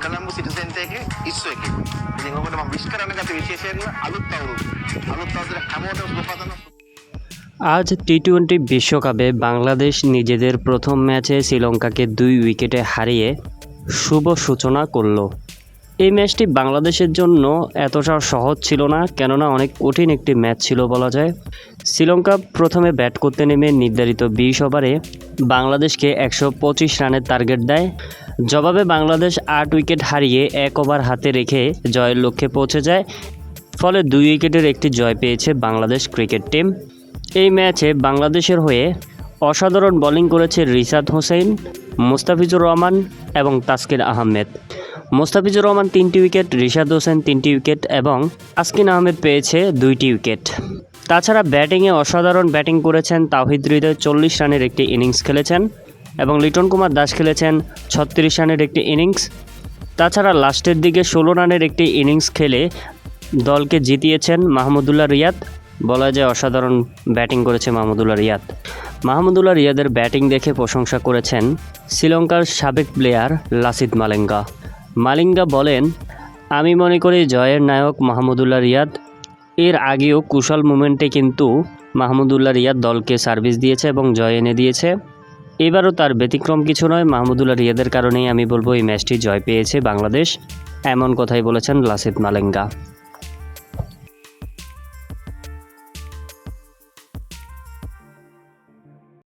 කළම්බ සිටිසෙන්ට එකේ ඉස්සු එකේ. ඉතින් ඔබට මම විශ් කරන්න ගත විශේෂයෙන්ම අලුත් අවුරුදු. අලුත් අවුරුද්දට හැමෝටම සුබ පතනවා. আজ টি টোয়েন্টি বিশ্বকাপে বাংলাদেশ নিজেদের প্রথম ম্যাচে শ্রীলঙ্কাকে দুই উইকেটে হারিয়ে শুভ সূচনা করল এই ম্যাচটি বাংলাদেশের জন্য এতটা সহজ ছিল না কেননা অনেক কঠিন একটি ম্যাচ ছিল বলা যায় শ্রীলঙ্কা প্রথমে ব্যাট করতে নেমে নির্ধারিত বিশ ওভারে বাংলাদেশকে একশো পঁচিশ রানের টার্গেট দেয় জবাবে বাংলাদেশ আট উইকেট হারিয়ে এক ওভার হাতে রেখে জয়ের লক্ষ্যে পৌঁছে যায়। ফলে দুই উইকেটের একটি জয় পেয়েছে বাংলাদেশ ক্রিকেট টিম। এই ম্যাচে বাংলাদেশের হয়ে অসাধারণ বোলিং করেছে রিশাদ হোসেন, মুস্তাফিজুর রহমান এবং তাসকিন আহমেদ। মুস্তাফিজুর রহমান তিনটি উইকেট, রিশাদ হোসেন তিনটি উইকেট এবং তাসকিন আহমেদ পেয়েছে দুইটি উইকেট। তাছাড়া ব্যাটিংয়ে অসাধারণ ব্যাটিং করেছেন তাওহিদ হৃদয়, চল্লিশ রানের একটি ইনিংস খেলেছেন। এবং লিটন কুমার দাস খেলেছেন ছত্রিশ রানের একটি ইনিংস। তাছাড়া লাস্টের দিকে ষোলো রানের একটি ইনিংস খেলে দলকে জিতিয়েছেন মাহমুদুল্লাহ রিয়াদ। বলা যায় অসাধারণ ব্যাটিং করেছে মাহমুদুল্লাহ রিয়াদ। মাহমুদুল্লাহ রিয়াদের ব্যাটিং দেখে প্রশংসা করেছেন শ্রীলঙ্কার সাবেক প্লেয়ার লাসিদ মালেঙ্গা। মালিঙ্গা বলেন, আমি মনে করি জয়ের নায়ক মাহমুদুল্লাহ রিয়াদ। এর আগেও কুশল মুমেন্টে কিন্তু মাহমুদুল্লাহ রিয়াদ দলকে সার্ভিস দিয়েছে এবং জয় এনে দিয়েছে। এবারও তার ব্যতিক্রম কিছু নয়। মাহমুদুল্লাহ রিয়াদের কারণেই আমি বলব এই ম্যাচটি জয় পেয়েছে বাংলাদেশ। এমন কথাই বলেছেন লাসিত মালেঙ্গা।